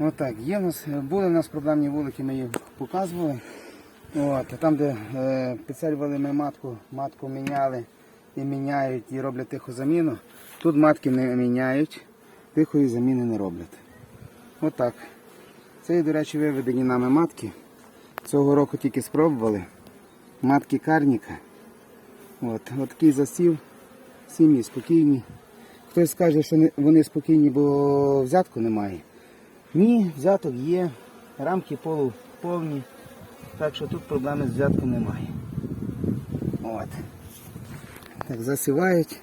Отак, є в нас, були в нас проблемні вулики, ми їх показували. От, там, де е, підсилювали ми матку, матку міняли і міняють, і роблять тиху заміну. Тут матки не міняють, тихої заміни не роблять. Отак. Це, до речі, виведені нами матки. Цього року тільки спробували. Матки карніка. От, от такий засів. Сім'ї спокійні. Хтось скаже, що вони спокійні, бо взятку немає. Ні, взяток є, рамки полу повні, так що тут проблеми з взятком немає. От. Так, засівають,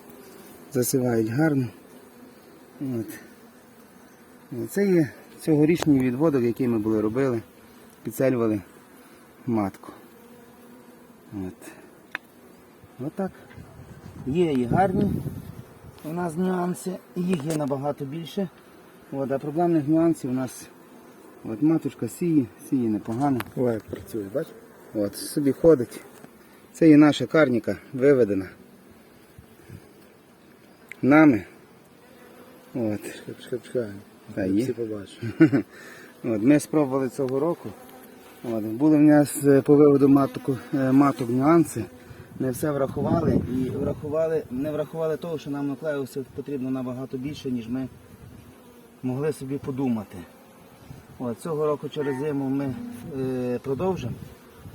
засівають гарно. От. Це є цьогорічний відводок, який ми були робили, підцелювали матку. От. Отак. Є і гарні у нас нюанси, їх є набагато більше. От, а проблемних нюансів у нас от матушка сіє, сіє непогано. О, як працює, бач? От, собі ходить. Це і наша карніка виведена. Нами. От. Та є. От, ми спробували цього року. От, були в нас е, по виводу маток, е, маток нюанси. Не все врахували і врахували, не врахували того, що нам наклеївся потрібно набагато більше, ніж ми могли собі подумати. От, цього року через зиму ми е, продовжимо.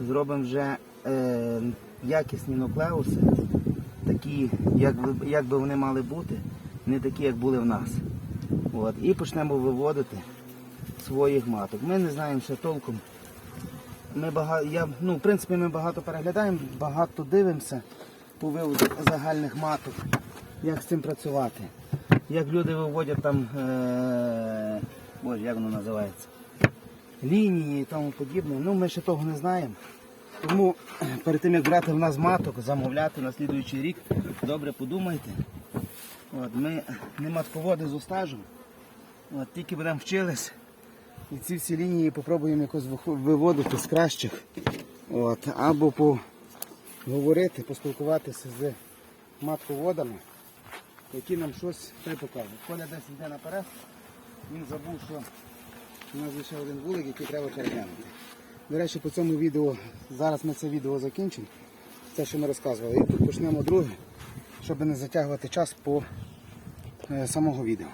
Зробимо вже е, якісні нуклеуси, такі, як, як би вони мали бути, не такі, як були в нас. От, і почнемо виводити своїх маток. Ми не знаємо ще толком. Ми багато, я, ну, в принципі, ми багато переглядаємо, багато дивимося по виводу загальних маток, як з цим працювати. Як люди виводять там, е, боже, як воно називається, лінії і тому подібне. Ну, ми ще того не знаємо. Тому е, перед тим як брати в нас маток, замовляти на слідуючий рік, добре подумайте. От, ми не матководи з стажем. От, тільки будемо вчились. І ці всі лінії попробуємо якось виводити з кращих. От, або поговорити, поспілкуватися з матководами, які нам щось та й. Коля десь йде наперед, він забув, що у нас лише один вулик, який треба переглянути. До речі, по цьому відео, зараз ми це відео закінчимо, це, що ми розказували, і тут почнемо друге, щоб не затягувати час по е, самого відео.